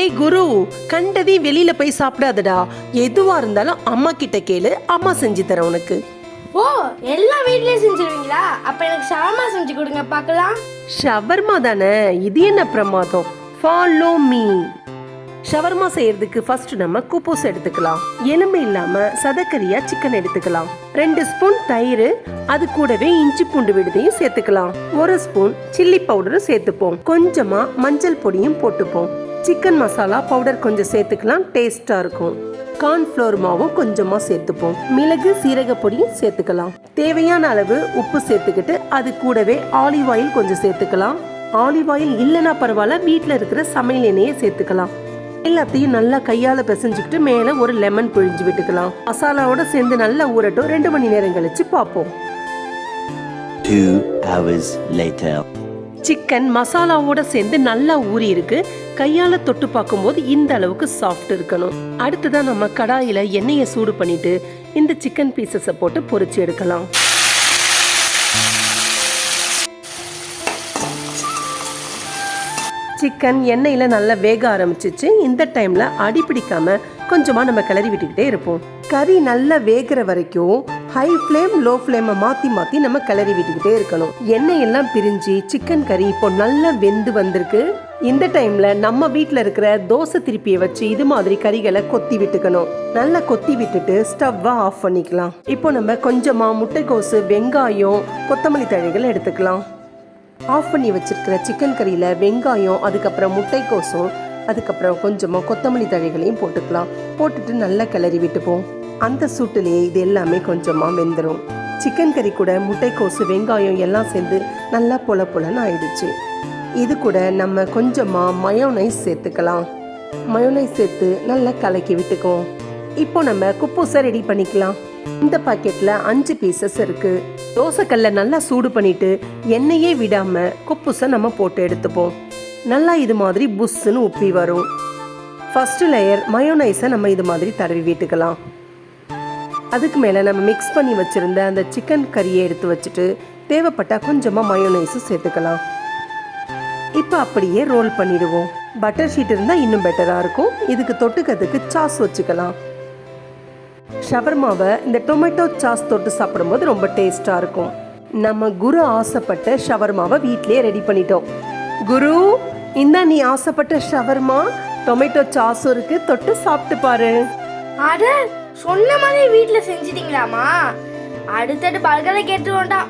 ஏய் குரு கண்டதையும் வெளியில போய் சாப்பிடாதடா. எதுவா இருந்தாலும் அம்மா கிட்ட கேளு அம்மா செஞ்சு தரேன் உனக்கு. ஓ எல்லாம் வீட்லயே செஞ்சிருவீங்களா? அப்ப எனக்கு ஷவர்மா செஞ்சு கொடுங்க பார்க்கலாம். ஷவர்மா தானே? இது என்ன பிரமாதம்? ஃபாலோ மீ ஷவர்மா செய்யறதுக்கு ஃபர்ஸ்ட் நம்ம குப்போஸ் எடுத்துக்கலாம். எலும்பு இல்லாம சதக்கரியா சிக்கன் எடுத்துக்கலாம். ரெண்டு ஸ்பூன் தயிர் அது கூடவே இஞ்சி பூண்டு விடுதையும் சேர்த்துக்கலாம். ஒரு ஸ்பூன் சில்லி பவுடரும் சேர்த்துப்போம். கொஞ்சமா மஞ்சள் பொடியும் போட்டுப்போம். சிக்கன் மசாலா பவுடர் கொஞ்சம் சேர்த்துக்கலாம் டேஸ்டா இருக்கும். கார்ன்ஃப்ளவர் மாவும் கொஞ்சமா சேர்த்துப்போம். மிளகு சீரக பொடியும் சேர்த்துக்கலாம். தேவையான அளவு உப்பு சேர்த்துக்கிட்டு அது கூடவே ஆலிவ் ஆயில் கொஞ்சம் சேர்த்துக்கலாம். ஆலிவ் ஆயில் இல்லைன்னா பரவாயில்ல வீட்டில் இருக்கிற சமையல் எண்ணெயை சேர்த்துக்கலாம். எல்லாத்தையும் நல்லா கையால பிசைஞ்சுக்கிட்டு மேல ஒரு லெமன் பிழிஞ்சு விட்டுக்கலாம். மசாலாவோட சேர்ந்து நல்லா ஊறட்டும். ரெண்டு மணி நேரம் கழிச்சு பார்ப்போம். டூ ஹவர்ஸ் லேட்டர் சிக்கன் மசாலாவோட சேர்ந்து நல்லா ஊறி இருக்கு கையால தொட்டு பார்க்கும்போது இந்த அளவுக்கு சாஃப்ட் இருக்கணும் அடுத்ததான் நம்ம கடாயில எண்ணெயை சூடு பண்ணிட்டு இந்த சிக்கன் பீசஸை போட்டு பொரிச்சு எடுக்கலாம் சிக்கன் எண்ணெயில நல்லா வேக ஆரம்பிச்சிச்சு இந்த டைம்ல அடி பிடிக்காம கொஞ்சமா நம்ம கிளறி விட்டுக்கிட்டே இருப்போம் கறி நல்லா வேகிற வரைக்கும் ஹை ஃப்ளேம் லோ ஃப்ளேமை மாற்றி மாற்றி நம்ம கிளறி விட்டுக்கிட்டே இருக்கணும். எண்ணெய் எல்லாம் பிரிஞ்சு சிக்கன் கறி இப்போ நல்லா வெந்து வந்திருக்கு. இந்த டைம்ல நம்ம வீட்டில் இருக்கிற தோசை திருப்பியை வச்சு இது மாதிரி கறிகளை கொத்தி விட்டுக்கணும். நல்லா கொத்தி விட்டுட்டு ஸ்டவ்வை ஆஃப் பண்ணிக்கலாம். இப்போ நம்ம கொஞ்சமாக முட்டைக்கோசு வெங்காயம் கொத்தமல்லி தழைகள் எடுத்துக்கலாம். ஆஃப் பண்ணி வச்சிருக்கிற சிக்கன் கறியில் வெங்காயம் அதுக்கப்புறம் முட்டைக்கோசும் அதுக்கப்புறம் கொஞ்சமாக கொத்தமல்லி தழைகளையும் போட்டுக்கலாம். போட்டுட்டு நல்லா கிளறி விட்டுப்போம். அந்த சூட்டுலேயே இது எல்லாமே கொஞ்சமாக வெந்துடும் சிக்கன் கறி கூட முட்டைக்கோசு வெங்காயம் எல்லாம் சேர்ந்து நல்லா பொல பொலன்னு ஆயிடுச்சு. இது கூட நம்ம கொஞ்சமாக மயோனைஸ் சேர்த்துக்கலாம். மயோனைஸ் சேர்த்து நல்லா கலக்கி விட்டுக்குவோம். இப்போ நம்ம குப்பூசை ரெடி பண்ணிக்கலாம். இந்த பாக்கெட்டில் அஞ்சு பீசஸ் இருக்கு. தோசைக்கல்ல நல்லா சூடு பண்ணிட்டு எண்ணெயே விடாமல் குப்பூசை நம்ம போட்டு எடுத்துப்போம். நல்லா இது மாதிரி புஷ்ஷுன்னு உப்பி வரும். ஃபஸ்ட்டு லேயர் மயோனைஸை நம்ம இது மாதிரி தடவி விட்டுக்கலாம். அதுக்கு மேலே நம்ம மிக்ஸ் பண்ணி வச்சுருந்த அந்த சிக்கன் கறியை எடுத்து வச்சுட்டு தேவைப்பட்டால் கொஞ்சமாக மயோனைஸும் சேர்த்துக்கலாம். இப்போ அப்படியே ரோல் பண்ணிடுவோம். பட்டர் ஷீட் இருந்தால் இன்னும் பெட்டராக இருக்கும். இதுக்கு தொட்டுக்கிறதுக்கு சாஸ் வச்சுக்கலாம். ஷவர்மாவை இந்த டொமேட்டோ சாஸ் தொட்டு சாப்பிடும்போது ரொம்ப டேஸ்ட்டாக இருக்கும். நம்ம குரு ஆசைப்பட்ட ஷவர்மாவை வீட்லேயே ரெடி பண்ணிட்டோம். குரு இந்த நீ ஆசைப்பட்ட ஷவர்மா? டொமேட்டோ சாஸும் இருக்கு தொட்டு சாப்பிட்டு பாரு. அட சொன்ன மாதிரி வீட்டில் செஞ்சிட்டீங்களாமா அடுத்தடு பல்கலை கேட்டுருவோண்டா